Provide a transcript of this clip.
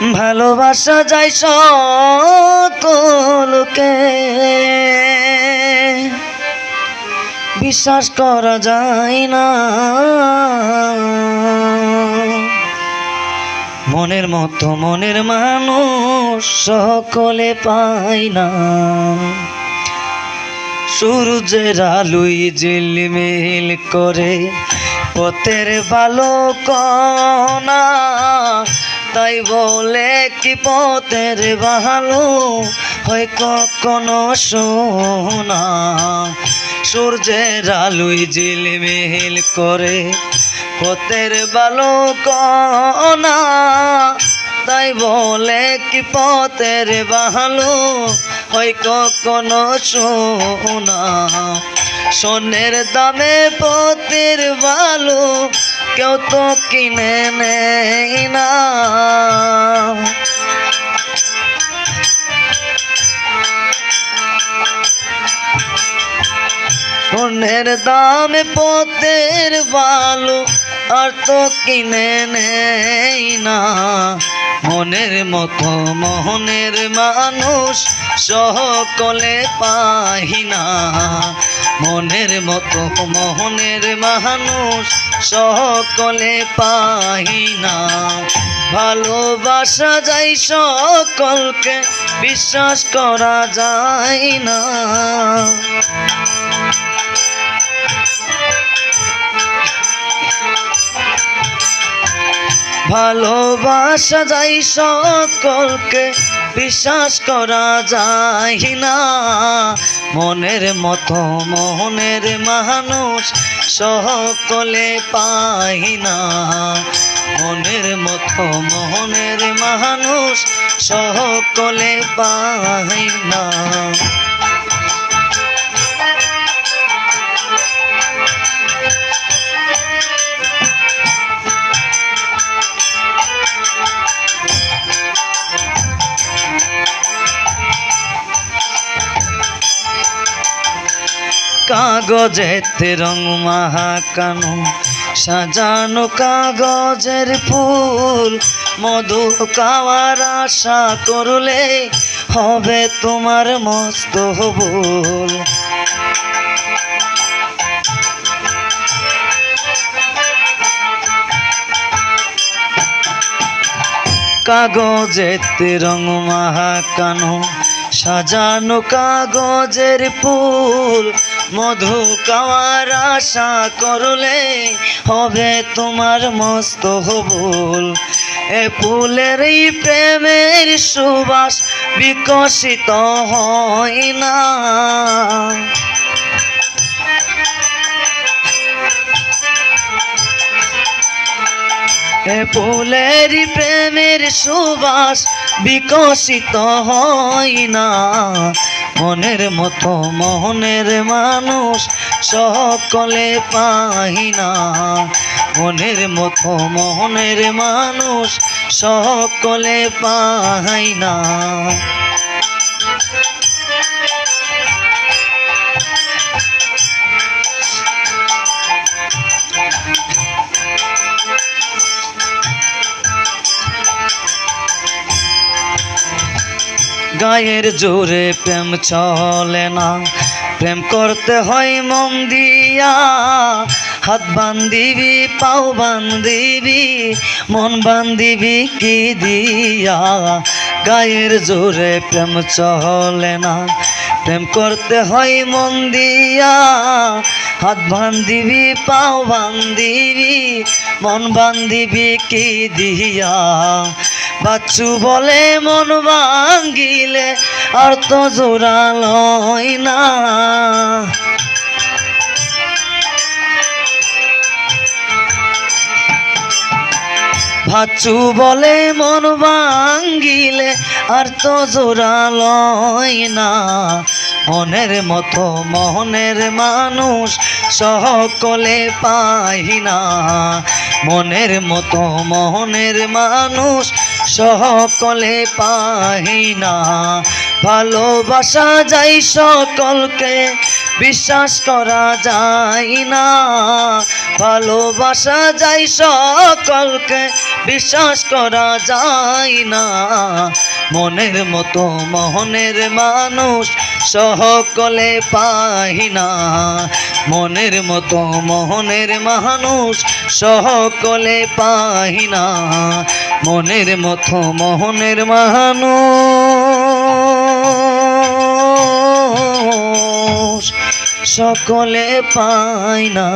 ভালোবাসা যায় সকলকে বিশ্বাস করা যায় না। মনের মতো মনের মানুষ সকলে পায় না। সূর্যের আলুই ঝিলমিল করে, পথের ভালো কনা তাই বলে কি পথের ভালো হয় কখনো সোনা সূর্যের আলুই ঝিলমিল করে পথের ভালো কনা তাই বলে কি পথের ভালো হয় কখনো সোনা সোনের দামে পথের ভালো কেউ তো কিনে নেই না সোনের দামে পথের ভালো আর তো কিনে নেই না মনের মতো মোহনের মানুষ সকলে পাই না মনের মতো মোহনের মানুষ সকলে পাই না। ভালোবাসা যায় সকলকে, বিশ্বাস করা যায় না। ভালোবাসা যাই সকলকে, বিশ্বাস করা যায় না। মনের মতো মোহনের মানুষ সকলে পাই না। মনের মতো মোহনের মানুষ সকলে পাই না। কাগজেতে রং মাহাকানো, সাজানো কাগজের ফুল, মধু খাওয়ার আশা করলে হবে তোমার মস্ত ভুল। কাগজেতে রং মাহাকানো, সাজানো কাগজের ফুল মধু খাওয়ার আশা করলে হবে তোমার মস্ত ভুল। এ ফুলের প্রেমের সুবাস বিকশিত হয় না। ফুলের প্রেমের সুবাস বিকশিত হয় না। মনের মতো মোহনের মানুষ সকলে পাই না। মনের মতো মোহনের মানুষ সকলে পাই না। গায়ের জোরে প্রেম চলে না। প্রেম করতে হয় মন দিয়া, হাত বান্দিবি পাও বান্দিবি মন বান্দিবি কি দিয়া? গায়ের জোরে প্রেম চলে না। প্রেম করতে হয় মন দিয়া, হাত বান্দিবি পাও বান্দিবি মন বান্দিবি কি দিয়া? বাচ্চু বলে, মন ভাঙ্গিলে আর তো জোরালয় না। ভাচ্চু বলে, মন ভাঙ্গিলে আর তো জোরালয় না। মনের মতো মনের মানুষ সকলে পাই না। মনের মতো মনের মানুষ সকলে পাহি না। ভালোবাসা যাই সকলকে, বিশ্বাস করা যায় না। ভালোবাসা যাই সকলকে, বিশ্বাস করা যায় না। মনের মতো মোহনের মানুষ সকলে পাহি না। মনের মতো মোহনের মানুষ সকলে পাই না। মনের মতো মোহনের মানুষ সকলে পায় না।